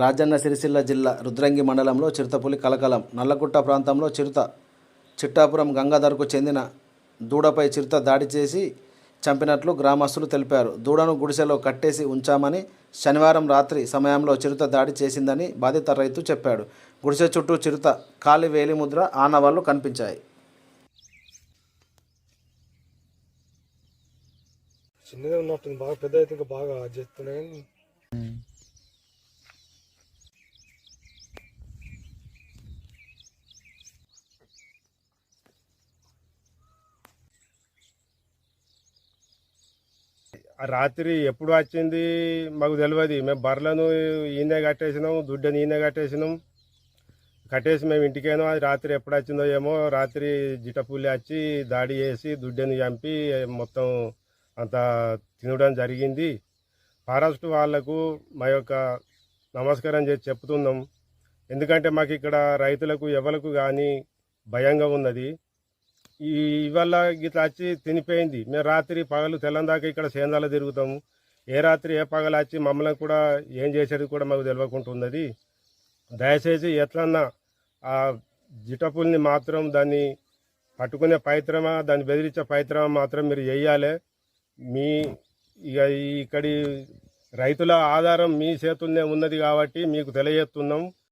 రాజన్న సిరిసిల్ల జిల్లా రుద్రంగి మండలంలో చిరుతపులి కలకలం నల్లగుట్ట ప్రాంతంలో చిరుత చిట్టాపురం గంగాధర్కు చెందిన దూడపై చిరుత దాడి చేసి చంపినట్లు గ్రామస్తులు తెలిపారు. దూడను గుడిసెలో కట్టేసి ఉంచామని శనివారం రాత్రి సమయంలో చిరుత దాడి చేసిందని బాధిత రైతు చెప్పాడు. గుడిసె చుట్టూ చిరుత కాలి వేలిముద్ర ఆనవాళ్ళు కనిపించాయి. చిన్నగా ఉన్నట్టుంది బాగా పెద్ద అయితే ఇంకా బాగా చేస్తున్నాయి. రాత్రి ఎప్పుడు వచ్చింది మాకు తెలియదు మేము బర్రెలను ఈయనే కట్టేసినాం దుడ్డని ఈయనే కట్టేసినాం. కట్టేసి మేము ఇంటికేనో అది రాత్రి ఎప్పుడు వచ్చిందో ఏమో రాత్రి జిటపుల్లి వచ్చి దాడి చేసి దుడ్డని చంపి మొత్తం అంత తినడం జరిగింది. ఫారెస్ట్ వాళ్ళకు మా యొక్క నమస్కారం చేసి చెప్తున్నాం. ఎందుకంటే మాకు ఇక్కడ రైతులకు ఎవలకు కానీ భయంగా ఉన్నది. ఈ ఇవల్ల వచ్చి తినిపోయింది. మేము రాత్రి పగలు తెల్లందాక ఇక్కడ సేందాలు తిరుగుతాము. ఏ రాత్రి ఏ పగలు వచ్చి మమ్మల్ని కూడా ఏం చేసేది కూడా మాకు తెలియకుంటున్నది దయచేసి ఎట్లన్నా ఆ జిటపుల్ని మాత్రం దాన్ని పట్టుకునే పైత్రమా దాన్ని బెదిరించే పైత్రమా మాత్రం మీరు చెయ్యాలి మీ ఇక ఇక్కడి రైతుల ఆధారం మీ చేతుల్నే ఉన్నది కాబట్టి మీకు తెలియజేస్తున్నాం.